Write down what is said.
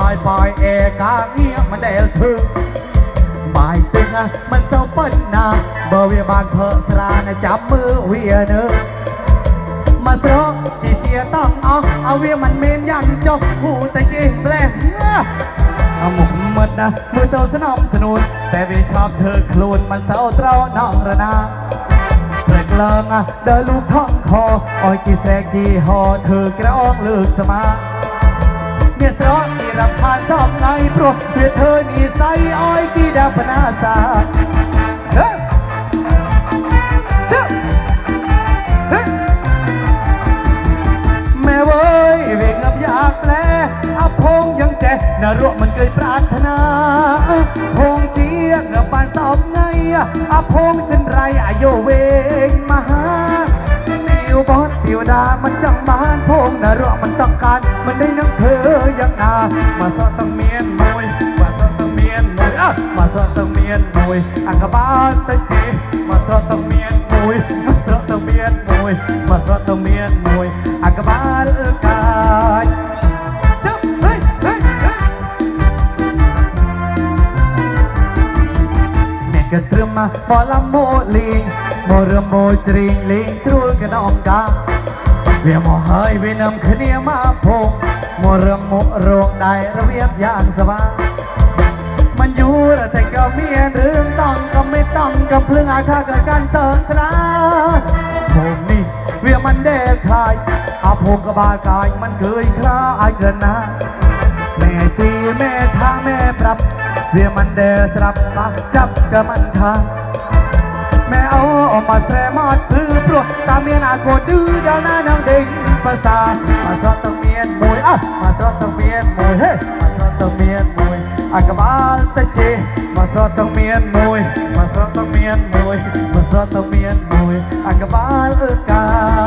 ลอยปล่อยเอกาเงียบมันได้ถึงบายตึงอะมันเศร้าเปิ้นนาเบอร์เวียบานเพอสรานะจับมือเวียเนอมาเสรอที่เจียต้องเอาเอาเวียมันเมนยังจบหูแต่จีแปลงเอาหมกมดนะมือเตาสนอมสนุน แต่วีชอบเธอคลูนมันเศร้าเต้าน้องระนาเปลกเลิงอะเดินลูกท้องคออ้อยกี่แสกกี่หอเธอกระอ้องเลือกสมาเมียสรอน รับผ่านชอบไงโปรดเพื่อเธอนี่ใสอ้อยกี่ดาพนาสาเฮ้แม่เว้ยเวกับอยากแปลอาพงยังแจนรวมันเกยปรารถนาพงเจียงปานสอบไงอาพงจันไรอายุเวงมหา บอสติวดามันจังบานพงนรวมันต้องการ มันได้นังเธอยังนา มาสอดต้องเมียนมวยมาสอดต้องเมียนมวยอ่ะมาสอดต้องเมียนมวยอังกบาลตะเจมาสอดต้องเมียนมวยมาสอดต้องเมียนมวยมาสอดต้องเมี ยนมวยอังกบาลกายเจ้าเฮ้ยเฮ้ยเฮ้ยแม่ก็เตรียมาพอลำโม่เรือโมจริงลิงสรุลกันองกายโมเฮยเวียนำขเนียมาพงโมเรือโมโรงได้ระเบียบอย่างสบายมันอยู่ระแต่ก็เมียเรื่องต้องก็ไม่ต้องกับเพื่องอาฆาตเกิดการเสริญสนาผมนี่เวียมันเด็กขายอาพงกบากายมันเคยคลาอายเกินนะแม่จีแม่ทางแม่ปรับ เวียมันเดสรับปากจับกับมันทางแม่เอาออกมาแสมาดคือปลวกตาเมียนาโกดื้ ព្រោះតាមមានអាកូនឌឺដល់ណានឹងដេញភាសាមកស្រត់ទៅមានមួយអស់មកស្រត់ទៅមានមួយហេមកស្រត់ទៅមានមួយអាកបាលតិចទេមកស្រត់ទៅមានមួយមកស្រត់ទៅមានមួយមកស្រត់ទៅមានមួយអាកបាលអឺកា